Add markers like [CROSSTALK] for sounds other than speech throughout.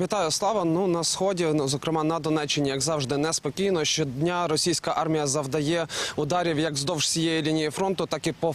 Вітаю, слава. Ну на сході, ну, зокрема на Донеччині, як завжди, неспокійно. Щодня російська армія завдає ударів як здовж цієї лінії фронту, так і по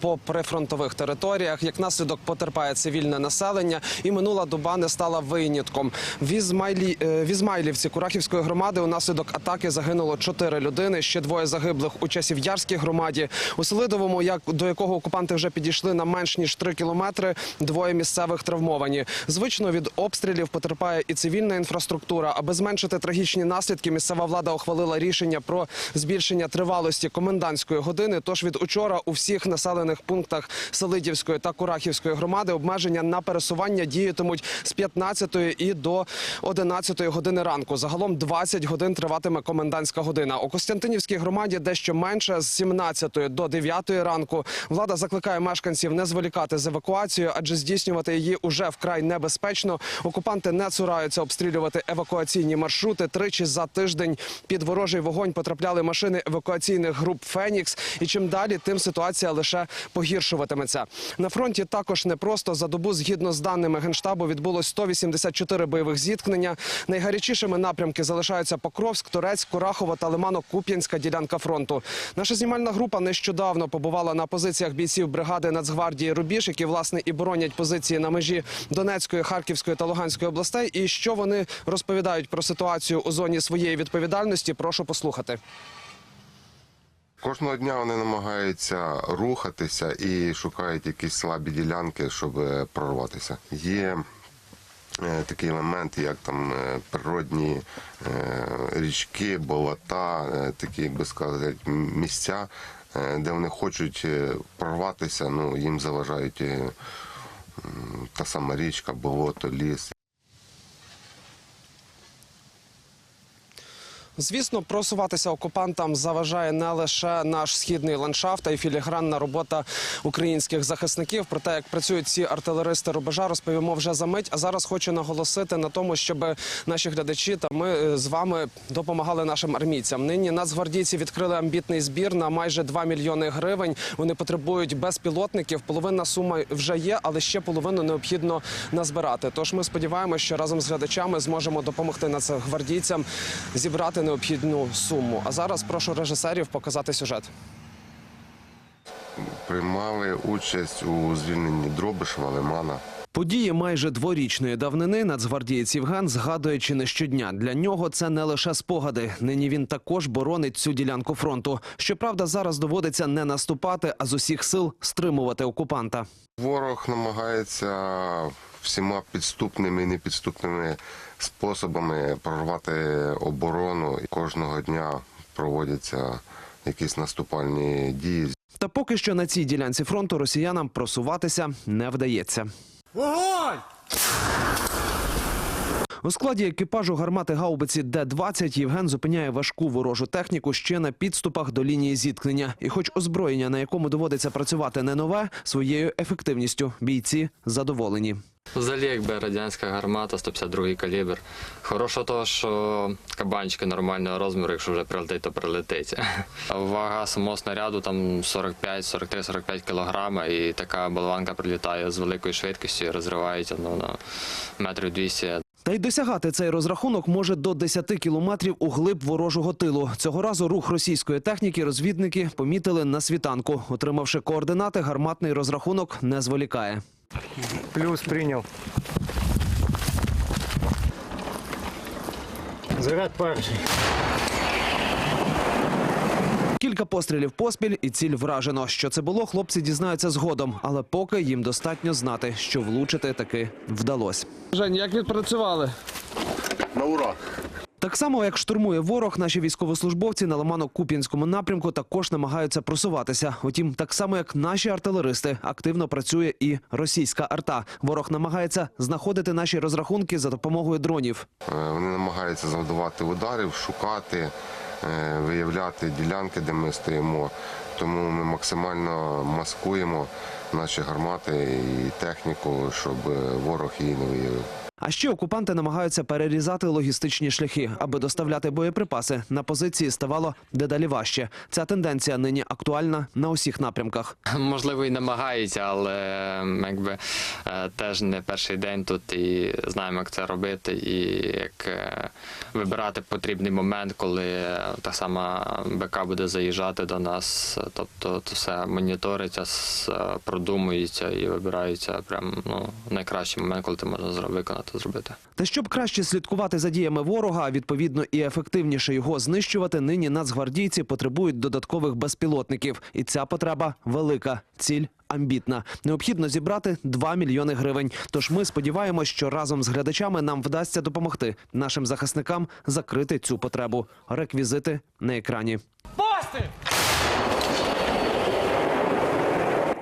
по прифронтових територіях. Як наслідок потерпає цивільне населення, і минула доба не стала винятком. В Ізмайлі е, в Ізмайлівці Курахівської громади унаслідок атаки загинуло чотири людини. Ще двоє загиблих у Часів'ярській громаді. У Селидовому, як до якого окупанти вже підійшли на менш ніж три кілометри, двоє місцевих травмовані. Звично від обстрілів потерпає і цивільна інфраструктура. Аби зменшити трагічні наслідки, місцева влада ухвалила рішення про збільшення тривалості комендантської години. Тож від учора у всіх населених пунктах Селидівської та Курахівської громади обмеження на пересування діятимуть з 15 і до 11 години ранку. Загалом 20 годин триватиме комендантська година. У Костянтинівській громаді дещо менше з 17 до 9 ранку. Влада закликає мешканців не зволікати з евакуацією, адже здійснювати її уже вкрай небезпечно. Окупанти не цураються обстрілювати евакуаційні маршрути. Тричі за тиждень під ворожий вогонь потрапляли машини евакуаційних груп Фенікс. І чим далі, тим ситуація лише погіршуватиметься. На фронті також непросто за добу, згідно з даними генштабу, відбулось 184 бойових зіткнення. Найгарячішими напрямки залишаються Покровськ, Торецьк, Курахово та Лимано-Куп'янська ділянка фронту. Наша знімальна група нещодавно побувала на позиціях бійців бригади Нацгвардії Рубіж, які власне і боронять позиції на межі Донецької, Харківської та Луганської областей. І що вони розповідають про ситуацію у зоні своєї відповідальності, прошу послухати. Кожного дня вони намагаються рухатися і шукають якісь слабі ділянки, щоб е, прорватися. Є е, такий елемент, як там е, природні річки, болота, такі, би сказати, місця, де вони хочуть прорватися, ну їм заважають та сама річка, болото, ліс. Звісно, просуватися окупантам заважає не лише наш східний ландшафт, а й філігранна робота українських захисників. Про те, як працюють ці артилеристи рубежа, розповімо вже за мить. А зараз хочу наголосити на тому, щоб наші глядачі та ми е, з вами допомагали нашим армійцям. Нині нацгвардійці відкрили амбітний збір на майже 2 мільйони гривень. Вони потребують безпілотників. Половина суми вже є, але ще половину необхідно назбирати. Тож ми сподіваємося, що разом з глядачами зможемо допомогти нацгвардійцям зібрати необхідну суму. А зараз прошу режисерів показати сюжет. Приймали участь у звільненні Дробишева, Лимана. Події майже дворічної давнини нацгвардієць Євген згадує чи не щодня. Для нього це не лише спогади. Нині він також боронить цю ділянку фронту. Щоправда, зараз доводиться не наступати, а з усіх сил стримувати окупанта. Ворог намагається всіма підступними і непідступними способами прорвати оборону. Кожного дня проводяться якісь наступальні дії. Та поки що на цій ділянці фронту росіянам просуватися не вдається. Вогонь! У складі екіпажу гармати гаубиці Д-20 Євген зупиняє важку ворожу техніку ще на підступах до лінії зіткнення. І, хоч озброєння, на якому доводиться працювати не нове, своєю ефективністю бійці задоволені. Взагалі, якби радянська гармата, 152 калібр. Хорошо того, що кабанчики нормального розміру, якщо вже прилетить, то прилетить. [LAUGHS] Вага самого снаряду там 45, 43, 45 кілограма, і така болванка прилітає з великою швидкістю і розривається ну, на метрів 200. Та й досягати цей розрахунок може до 10 кілометрів у глиб ворожого тилу. Цього разу рух російської техніки розвідники помітили на світанку. Отримавши координати, гарматний розрахунок не зволікає. Плюс принял. Заряд перший. Кілька пострілів поспіль і ціль вражено. Що це було, хлопці дізнаються згодом, але поки їм достатньо знати, що влучити таки вдалося. Жень, як відпрацювали? На ура! Так само, як штурмує ворог, наші військовослужбовці на Лимано-Куп'янському напрямку також намагаються просуватися. Утім, так само як наші артилеристи, активно працює і російська арта. Ворог намагається знаходити наші розрахунки за допомогою дронів. Е, Вони намагаються завдавати ударів, шукати, е, виявляти ділянки, де ми стоїмо. Тому ми максимально маскуємо наші гармати і техніку, щоб ворог її не виявив. А ще окупанти намагаються перерізати логістичні шляхи, аби доставляти боєприпаси на позиції ставало дедалі важче. Ця тенденція нині актуальна на усіх напрямках. Можливо, і намагаються, але якби е, теж не перший день тут і знаємо, як це робити, і як е, вибирати потрібний момент, коли е, та сама БК буде заїжджати до нас. Тобто це все моніториться, е, продумується і вибирається прям ну найкращий момент, коли ти можна зро- виконати, зробити. Та щоб краще слідкувати за діями ворога, а відповідно і ефективніше його знищувати, нині нацгвардійці потребують додаткових безпілотників. І ця потреба велика. Ціль амбітна. Необхідно зібрати 2 мільйони гривень. Тож ми сподіваємось, що разом з глядачами нам вдасться допомогти нашим захисникам закрити цю потребу. Реквізити на екрані.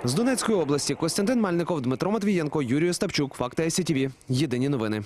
З Донецької області Костянтин Мальников, Дмитро Матвієнко, Юрій Остапчук. Факти СІТВ. Єдині новини.